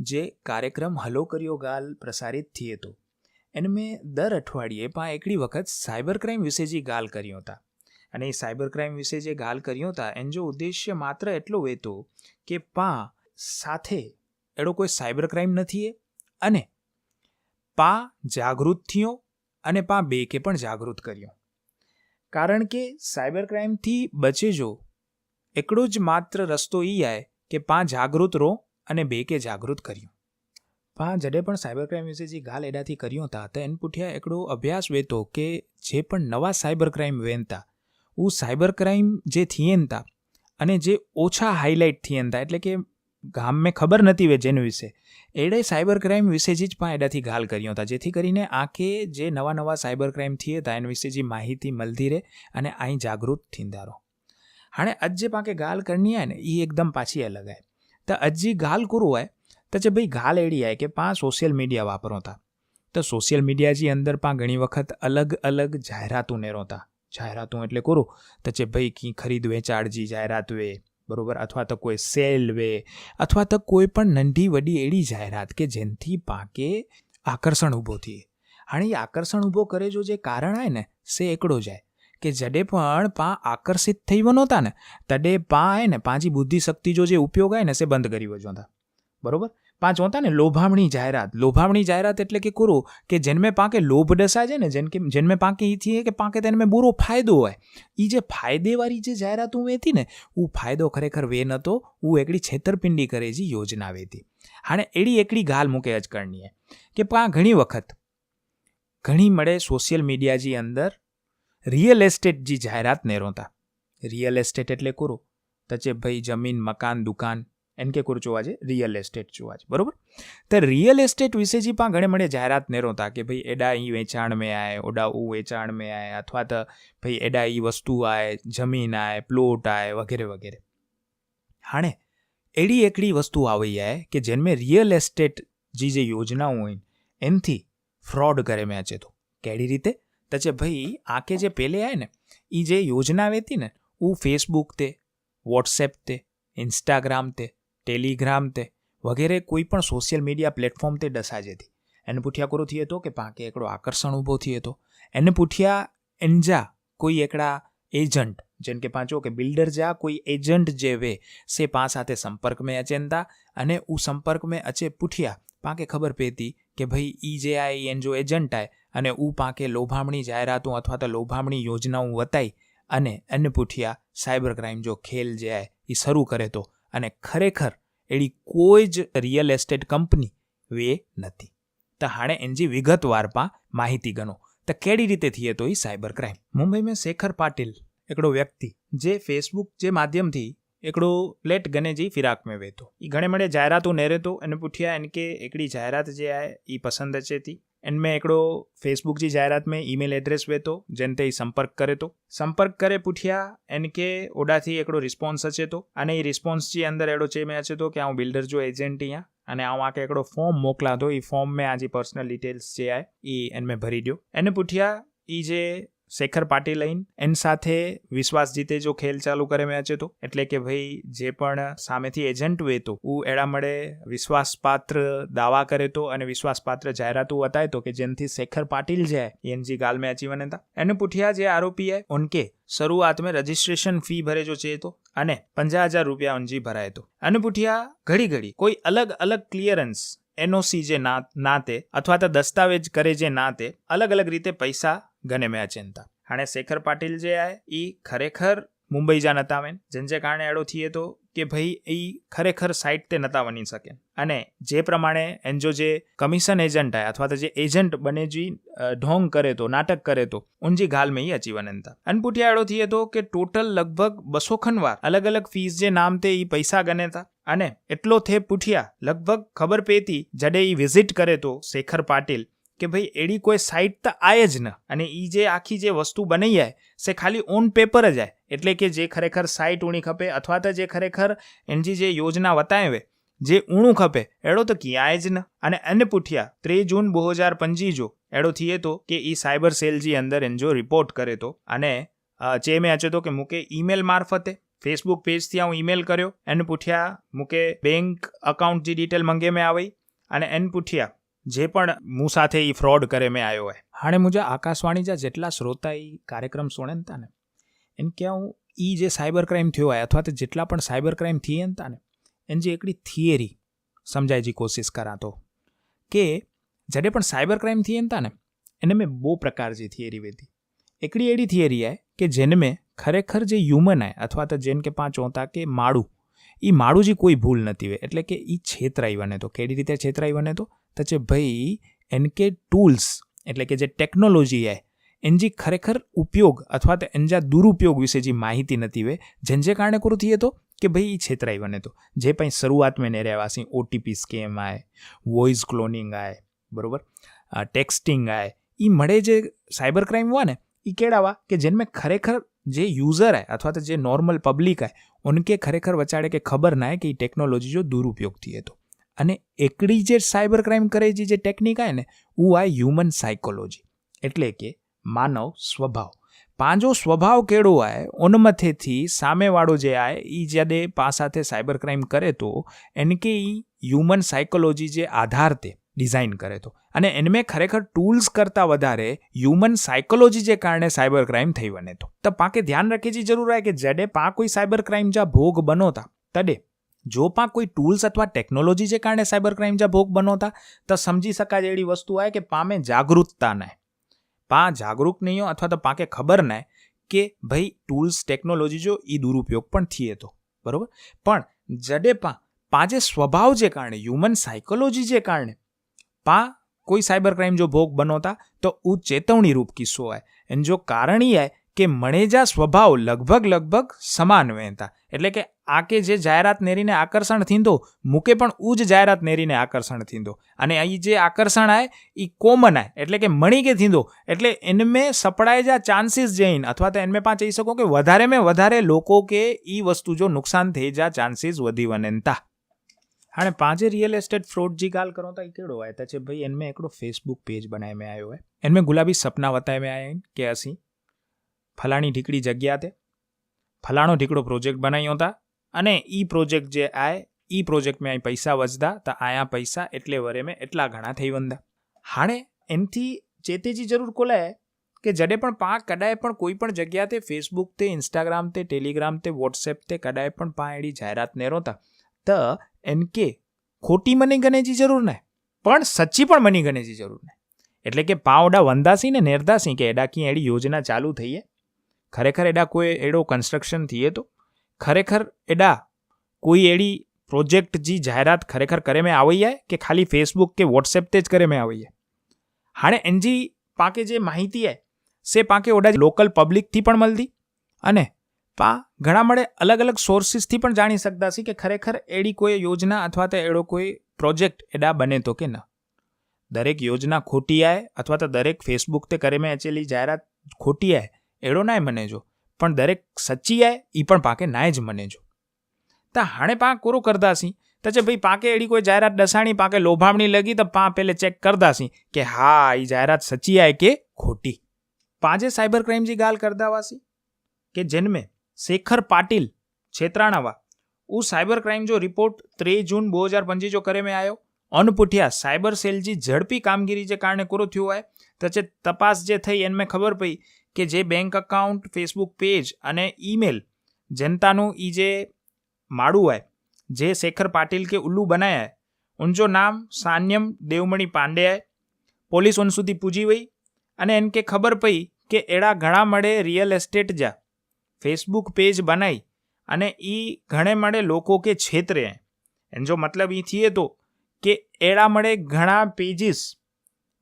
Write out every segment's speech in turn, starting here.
જે કાર્યક્રમ હલો કર્યો ગાલ પ્રસારિત થયો હતો એને મેં દર અઠવાડિયે પા એકડી વખત સાયબર ક્રાઇમ વિશે જે ગાલ કર્યો હતા અને એ સાયબર ક્રાઇમ વિશે જે ગાલ કર્યો હતા એનો જો ઉદ્દેશ્ય માત્ર એટલો હતો કે પા સાથે એડો કોઈ સાયબર ક્રાઇમ નથી એ, અને પા જાગૃત થયો અને પા બે કે પણ જાગૃત કર્યો. કારણ કે સાયબર ક્રાઇમથી બચે જો, એકડો જ માત્ર રસ્તો એ આય કે પા જાગૃત રહો અને બેકે જાગૃત કર્યું. પા, જડે પણ સાયબર ક્રાઇમ વિશે જે ગાલ એડાથી કર્યું હતા, તો એન પુઠિયા એકડો અભ્યાસ વેતો કે જે પણ નવા સાયબર ક્રાઇમ વેનતા ઉ સાયબર ક્રાઇમ જે થિયેનતા અને જે ઓછા હાઇલાઇટ થિયેનતા, એટલે કે ગામ મેં ખબર નથી વે જેનું વિશે, એડે સાયબર ક્રાઇમ વિશે જ પણ એડાથી ગાલ કર્યો હતા, જેથી કરીને આખે જે નવા નવા સાયબર ક્રાઇમ થઈએ હતા એના વિશે જે માહિતી મળતી રહે અને અહીં જાગૃત થીંદારો હાણે અજ જે પાકે ગાલ કરની ને એ એકદમ પાછી અલગ આય. तर अज्जी घाल करू आहे त्याचे भाई घाल एडी आहे કે પા સોશિયલ મીડિયા વાપરોતા. તો સોશિયલ મીડિયાજી અંદર પા ઘણી વખત અલગ અલગ જાહેરાતો નેરોતા જાહેરાતો એટલે કરું, તો જે ભાઈ કી ખરીદ વેચાડજી જાહેરાત વે, બરોબર? અથવા તો કોઈ સેલ વે, અથવા તો કોઈ પણ નંઢી વડી એડી જાહેરાત કે જેનથી પાકે આકર્ષણ ઊભો થઈએ અને એ આકર્ષણ ઊભો કરે જો જે કારણ આય ને, સે એકડો જાય. કે જડે પણ પા આકર્ષિત થઈ નહોતા ને, તડે પા હે ને પાંચી બુદ્ધિશક્તિ જો જે ઉપયોગ આય ને સે બંધ કરી વજો હતા બરોબર? પાંચ હોતા ને લોભામણી જાહેરાત. લોભામણી જાહેરાત એટલે કે કુરુ કે જેનમે પાકે લોભ ડસાય છે ને, જેન કે જેનમે પાકે એ થઈએ કે પાકે તેને બુરો ફાયદો હોય. એ જે ફાયદેવાળી જે જાહેરાત હું વેતી ને હું ફાયદો ખરેખર વે નહોતો હું એકડી છેતરપિંડી કરે જે યોજના વેતી. હાણે એડી એકડી ગાલ મૂકે અજકરણીએ કે પા ઘણી વખત, ઘણી મળે સોશિયલ મીડિયા જી અંદર રિયલ એસ્ટેટજી જાહેરાત નેરોતા. રિયલ એસ્ટેટ એટલે કુરુ. તચે ભાઈ જમીન, મકાન, દુકાન, એન કે કુર જોવા છે રિયલ એસ્ટેટ જોવા છે બરોબર? તો રિયલ એસ્ટેટ વિશે જે પણ ઘણે મળે જાહેરાત નેરોતા કે ભાઈ એડા ઈ વેચાણ મેં આય, ઓડા ઉ વેચાણ મેં આય, અથવા તો ભાઈ એડા ઈ વસ્તુ આય, જમીન આય, પ્લોટ આય, વગેરે વગેરે. હાણે, એડી એકડી વસ્તુ આવી જાય કે જેનમે રિયલ એસ્ટેટ જે જે યોજનાઓ હોય, એનથી ફ્રોડ કરે મેં છે તો કેડી રીતે? તો જે ભાઈ આકે જે પહેલે આવે ને એ જે યોજના આવી હતી ને હું ફેસબુક તે વોટ્સએપ તે ઇન્સ્ટાગ્રામ તે ટેલિગ્રામ તે, વગેરે કોઈ પણ સોશિયલ મીડિયા પ્લેટફોર્મ તે ડસા જતી. એને પૂઠિયા કોરો થઈએ તો કે પાંકે એકડો આકર્ષણ ઊભો થઈએ તો. એને પૂઠિયા એન્જા કોઈ એકડા એજન્ટ જેમ કે પાંચો કે બિલ્ડર જા કોઈ એજન્ટ જે વે, સે પા સાથે સંપર્ક મેં અચેનતા અને ઉ સંપર્ક મેં અચે પૂઠિયા, પાંકે ખબર પેતી કે ભાઈ, ઈ જે આ એન જો એજન્ટ આય અને ઉપાકે લોભામણી જાહેરાતો અથવા તો લોભામણી યોજનાઓ વતાઈ અને અન્નપુઠિયા સાયબર ક્રાઇમ જો ખેલ જે એ શરૂ કરે તો. અને ખરેખર એડી કોઈ જ રિયલ એસ્ટેટ કંપની વે નથી. તો હાણે એનજી વિગતવાર પા માહિતી ગણો. તો કેડી રીતે થઈએ તો એ સાયબર ક્રાઇમ? મુંબઈ મેં શેખર પાટીલ, એકડો વ્યક્તિ, જે ફેસબુક જે માધ્યમથી એકડો પ્લેટ ગને જે ફિરાક મેં વેતો એ ઘણે મળે જાહેરાતો નેરેતો અને પૂઠ્યા એને કે એકડી જાહેરાત જે આ એ પસંદ છે તી. એंड में हिकिड़ो फेसबुक जी जाहिरात में ईमेल एड्रेस वेतो जिन ते संपर्क करे थो संपर्क करे पुठिया इन खे ओॾा थी हिकिड़ो रिस्पोंस अचे थो अने हीअ रिस्पोंस जे अंदरि अहिड़ो चए में अचे थो की आउं बिल्डर जो एजेंट आहियां अने आउं आके हिकिड़ो फॉर्म मोकिलियां थो हीअ फॉर्म में आजी पर्सनल डिटेल्स जे आहे इन में भरी ॾियो इन पुठिया ઈ જે શેખર પાટીલ આઈન એન સાથે વિશ્વાસ જીતે જો ખેલ ચાલુ કરે મેં અચે તો એટલે કે ભાઈ જે પણ સામેથી એજન્ટ વેતો ઉ એડા મળે વિશ્વાસપાત્ર દાવા કરે તો અને વિશ્વાસપાત્ર જાહેરાતું વતાય તો કે જેનથી શેખર પાટીલ જે है એનજી गाल में अची वञनि था એને पुठिया જે આરોપી है उनके શરૂઆત में રજિસ્ટ્રેશન ફી ભરે જો છે તો અને પંજા હજાર રૂપિયા ઉનજી ભરાય તો અને પુઠિયા ઘડી ઘડી કોઈ અલગ અલગ ક્લિયરન્સ એનઓસી જે ના નાતે અથવા તો દસ્તાવેજ કરે જે નાતે અલગ અલગ રીતે પૈસા ગને ચિંતા. હાણે શેખર પાટીલ જે આ એ ખરેખર મુંબઈ જા નતા આવેન જેને કારણે એડો થઈએ તો કે ભાઈ એ ખરેખર સાઇટ તે નતા બની શકે. અને જે પ્રમાણે એન જો જે કમિશન એજન્ટ આય, અથવા તો જે એજન્ટ બને જે ઢોંગ કરે તો, નાટક કરે તો ઉનજી ગાલ મેં અચીવન હતા અનપુટિયા એડો થઈએ તો કે ટોટલ લગભગ બસો ખનવાર અલગ અલગ ફીસ જે નામ તે એ પૈસા ગને હતા અને એટલો થે પૂઠિયા, લગભગ ખબર પેતી, જડે એ વિઝિટ કરે તો શેખર પાટીલ કે ભાઈ એડી કોઈ સાઇટ તો આય જ ન. અને એ જે આખી જે વસ્તુ બની જાય સે ખાલી ઓન પેપર જ આય. એટલે કે જે ખરેખર સાઇટ ઊણી ખપે અથવા તો જે ખરેખર એની જે યોજના વતાવે, જે ઊણું ખપે, એડો તો ક્યાંય જ ન. અને એને પૂઠ્યા, ત્રીસ જૂન બે હજાર પંજી જો, એડો થઈએ તો કે એ સાયબર સેલજી અંદર એનજો રિપોર્ટ કરે તો. અને જે મેં આચો તો કે મૂકે ઈમેલ મારફતે. ફેસબુક પેજથી હું ઈમેલ કર્યો. એને પૂઠ્યા મૂકે બેંક અકાઉન્ટ જે ડિટેલ મંગે મેં આવી અને એને પૂછ્યા જે પણ હું સાથે એ ફ્રોડ કરે મેં આવ્યો હોય. હાણે મુજબ આકાશવાણી જા જેટલા શ્રોતા એ કાર્યક્રમ સુણે ને તાને. એને ક્યાં હું એ જે સાયબર ક્રાઇમ થયો હોય અથવા તો જેટલા પણ સાયબર ક્રાઇમ થઈએ ને તાને, એની જે એકડી થિયરી સમજાય જી કોશિશ કરા તો. કે જ્યારે પણ સાયબર ક્રાઇમ થઈએ ને તાને, એને મેં બહુ પ્રકાર જે થિયરી વેધી. એકડી એડી થિયરી આય કે જેને મેં ખરેખર જે હ્યુમન આય અથવા તો જેન કે પાંચ હોતા કે માળું એ માળું જે કોઈ ભૂલ નથી હોય. એટલે કે એ છેતરાઈ બને તો. કેવી રીતે છેતરાઈ બને તો? તો છે ભાઈ એન કે ટૂલ્સ, એટલે કે જે ટેકનોલોજી આય એન જે ખરેખર ઉપયોગ અથવા તો એનજા દુરુપયોગ વિશે જે માહિતી નથી હોય, જેન જે કારણે કરું થઈએ તો? કે ભાઈ એ છેતરાઈ બને તો. જે પણ શરૂઆત મેં ને રહેવાસી ઓટીપી સ્કેમ આય વોઇસ ક્લોનિંગ આય, બરાબર? ટેક્સ્ટિંગ આય એ મળે જે સાયબર ક્રાઇમ હોય ને એ કેળાવા કે જેને ખરેખર જે યુઝર હે અથવા તો જે નોર્મલ પબ્લિક હે ઉનકે ખરેખર વચાડે કે ખબર ના કે એ ટેકનોલોજી જો દુરુપયોગ થઈએ તો. અને એકડી જે સાયબર ક્રાઇમ કરે છે, જે ટેકનિક આવે ને ઉ આ હ્યુમન સાયકોલોજી એટલે કે માનવ સ્વભાવ. પાંજો સ્વભાવ કેળો આય ઉનમથેથી સામેવાળો જે આય એ જ્યારે પા સાથે સાયબર ક્રાઇમ કરે તો, એનકે ઈ હ્યુમન સાયકોલોજી જે આધાર તે ડિઝાઇન કરે તો. અને એનમે ખરેખર ટૂલ્સ કરતાં વધારે હ્યુમન સાયકોલોજી જે કારણે સાયબર ક્રાઇમ થઈ બને તો. તો પાકે ધ્યાન રાખે જી જરૂર आहे કે જડે પા કોઈ સાયબર ક્રાઇમ જા ભોગ બનોતા, તડે જો પા કોઈ ટૂલ્સ અથવા ટેકનોલોજી જે કારણે સાયબર ક્રાઇમ જા ભોગ બનોતા, તો સમજી શકાય એવી વસ્તુ આવે કે પામે જાગૃતતા નાય પા જાગૃત નહીં હો અથવા તો પાકે ખબર નાય કે ભાઈ ટૂલ્સ ટેકનોલોજી જો એ દુરુપયોગ પણ થઈએ તો. બરાબર? પણ જડે પા પા જે સ્વભાવ જે કારણે હ્યુમન સાયકોલોજી જે કારણે પા કોઈ સાયબર ક્રાઇમ જો ભોગ બનોતા, તો ઉ ચેતવણી રૂપ કિસ્સો હોય. એન જો કારણ એ કે મણેજા સ્વભાવ લગભગ લગભગ સમાન વહેતા એટલે કે આ કે જે જાહેરાત નેરીને આકર્ષણ થીંદો મૂકે પણ ઉ જ જાહેરાત નેરીને આકર્ષણ થીંદો અને અહીં જે આકર્ષણ આય એ કોમન આય એટલે કે મણી કે થીંદો એટલે એનમે સપડાય જા ચાન્સીસ જઈને અથવા તો એનમે પાંચ કહી શકો કે વધારે મેં વધારે લોકો કે ઈ વસ્તુ જો નુકસાન થઈ જા ચાન્સીસ વધી વનેતા हाणे पंहिंजे रियल एस्टेट फ्रॉड जी ॻाल्हि करूं त ई कहिड़ो आहे त चए भई हिन में हिकिड़ो फेसबुक पेज बनाए में आयो आहे हिन में गुलाबी सपना वताए में आया आहिनि की असीं ફલાણી ઢીકડી જગ્યા તે. ફલાણો ઢીકડો પ્રોજેક્ટ બનાવ્યો હતા અને એ પ્રોજેક્ટ જે આય એ પ્રોજેક્ટ મેં અહીં પૈસા વચતા તો આયા પૈસા એટલે વરે મેં એટલા ઘણા થઈ વંદા. હાણે એનથી ચેતેજી જરૂર કોલાય કે જડે પણ પા કદાય પણ કોઈ પણ જગ્યા તે ફેસબુક તે ઇન્સ્ટાગ્રામ તે ટેલિગ્રામ તે વોટ્સએપ તે કદાય પણ પા એડી જાહેરાત નેરોતા તો. એન કે ખોટી મની ગણેજી જરૂર ને પણ સચ્ચી પણ મની ગણેજી જરૂર ને એટલે કે પાવડા વંદાસી ને નેરદાસી કે એડા કી એડી યોજના ચાલુ થઈએ. ખરેખર એડા કોઈ એડો કન્સ્ટ્રક્શન થઈએ તો? ખરેખર એડા કોઈ એડી પ્રોજેક્ટ જી જાહેરાત ખરેખર કરે મેં આવી જાય કે ખાલી ફેસબુક કે વોટ્સએપ તે જ કરે મેં આવી જાય હાણે એનજી પાકે જે માહિતી હે સે પાકે ઓડા લોકલ પબ્લિકથી પણ મળતી અને પા ઘણા મળે અલગ અલગ સોર્સિસથી પણ જાણી શકતા છે કે ખરેખર એડી કોઈ યોજના અથવા તો એડો કોઈ પ્રોજેક્ટ એડા બને તો કે ન? દરેક યોજના ખોટી આય અથવા તો દરેક ફેસબુક તે કરે મેં એચેલી જાહેરાત ખોટી આય એડો નાય મને જો પણ દરેક સચ્ચી આય એ પણ પાકે નાય જ મને જો તા હાણે પા કોરો કરદાસી? તો છે ભાઈ પાકે એડી કોઈ જાહેરાત ડસાણી, પાકે લોભામણી લગી તો પા પેલે ચેક કરદાસી કે હા એ જાહેરાત સચ્ચી આય કે ખોટી? પાંજે સાયબર ક્રાઇમજી ગાલ કરદાવાસી? કે જેનમે શેખર પાટીલ છેતરાણાવા, ઉ સાયબર ક્રાઇમ જો રિપોર્ટ ત્રેવીસ જૂન બે હજાર પંચી જો કરે મેં આવ્યો અનપુઠિયા સાયબર સેલજી ઝડપી કામગીરી જે કારણે કોરો થયો હોય તો જે તપાસ જે થઈ એને ખબર પડી કે જે બેંક એકાઉન્ટ ફેસબુક પેજ અને ઈમેલ જનતાનું એ જે માળું હોય, જે શેખર પાટીલ કે ઉલ્લુ બનાયા ઉનજો નામ સાન્યમ દેવમણી પાંડેય પોલીસ ઉન સુધી પૂજી વઈ અને એન કે ખબર પઈ કે એડા ઘણા મળે રિયલ એસ્ટેટ જા. ફેસબુક પેજ બનાવી અને એ ઘણે મળે લોકો કે છેતરે એન જો મતલબ એ થઈએ તો કે એડા મળે ઘણા પેજીસ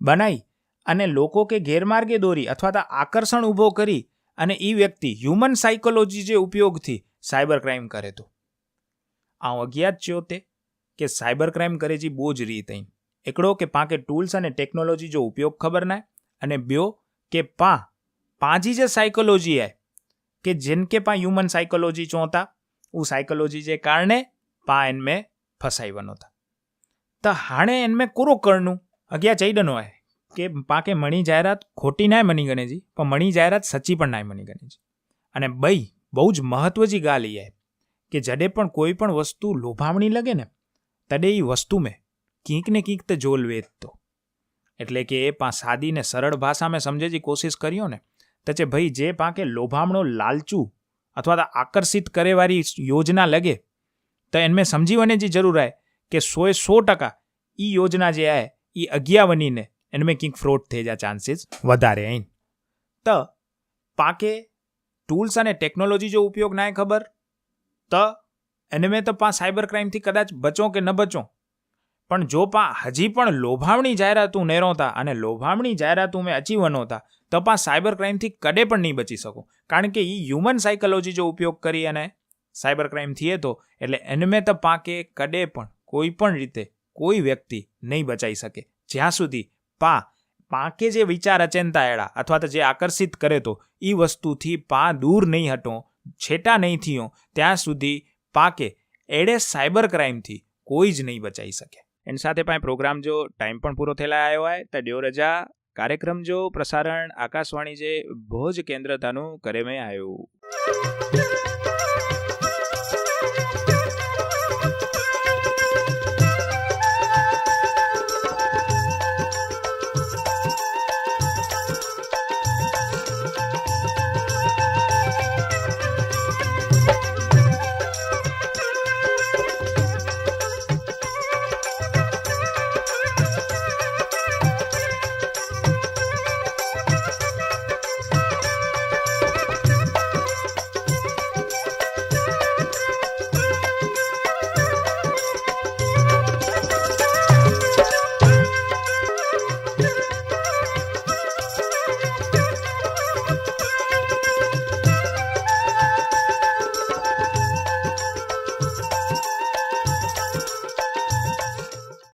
બનાવી અને લોકો કે ગેરમાર્ગે દોરી અથવા તો આકર્ષણ ઊભો કરી અને એ વ્યક્તિ હ્યુમન સાયકોલોજી જે ઉપયોગથી સાયબર ક્રાઇમ કરે તો. આ અજ્ઞાત થયો તે કે સાયબર ક્રાઇમ કરે છે બહુ જ રીત અહીં એકડો કે પાંકે ટૂલ્સ અને ટેકનોલોજી જો ઉપયોગ ખબર ના અને બ્યો કે પા, પાંજી જે સાયકોલોજી હે કે જિનકે પા હ્યુમન સાયકોલોજી ચોતા ઉ સાયકોલોજી જે કારણે પા એનમે ફસાઈ વનો હતા તો હાણે એનમે કુરો કરનું અગિયા ચૈડનો હે કે પાકે મણી જાહેરાત ખોટી નાય મની ગણેજી, પણ મણી જાહેરાત સચ્ચી પણ નાય મની ગણેજી. અને બઈ, બહુ જ મહત્વજી ગાલ એ કે જડે પણ કોઈ પણ વસ્તુ લોભામણી લગે ને, તડે એ વસ્તુ મેં કંઈક ને કંઈક તે જોલ વેદ તો એટલે કે એ પા સાદીને સરળ ભાષામાં સમજેજી કોશિશ કર્યો ને તચે ભાઈ જે પાકે લોભામણો લાલચું અથવા તો આકર્ષિત કરેવાળી યોજના લગે, તો એને સમજી વને જે જરૂર આવે કે સોએ સો ટકા ઈ યોજના જે આય એ અગિયાવનીને એન્ड મેકિંગ ફ્રોડ થઈ જા ચાન્સીસ વધારે અહીં ત, પાકે ટૂલ્સ અને ટેકનોલોજી જો ઉપયોગ ના ખબર, ત, એને મેં તો પા સાયબર ક્રાઇમથી કદાચ બચો કે ન બચો. પણ જો પા હજી પણ લોભાવણી જાહેરાતું નેરોતા અને લોભામણી જાહેરાતું મેં અચીવ નહોતા તો પા સાયબર ક્રાઇમથી કદે પણ નહીં બચી શકો. કારણ કે એ હ્યુમન સાયકોલોજી જો ઉપયોગ કરી અને સાયબર ક્રાઇમ થઈએ તો, એટલે એનમે તો પાકે કદે પણ કોઈ પણ રીતે કોઈ વ્યક્તિ નહીં બચાવી શકે. જ્યાં સુધી પા, પાંકે જે વિચાર અચેનતા એળા અથવા તો જે આકર્ષિત કરે તો એ વસ્તુથી પા દૂર નહીં હટો, છેટા નહીં થયો, ત્યાં સુધી પાકે. એડે સાયબર ક્રાઇમથી કોઈ જ નહીં બચાવી શકે. એની સાથે પાંચ પ્રોગ્રામ જો ટાઈમ પણ પૂરો થયેલા આવ્યો હોય, તો ડ્યો રજા કાર્યક્રમ જો પ્રસારણ આકાશવાણી જે ભોજ કેન્દ્રતાનું કરે મેં આવ્યું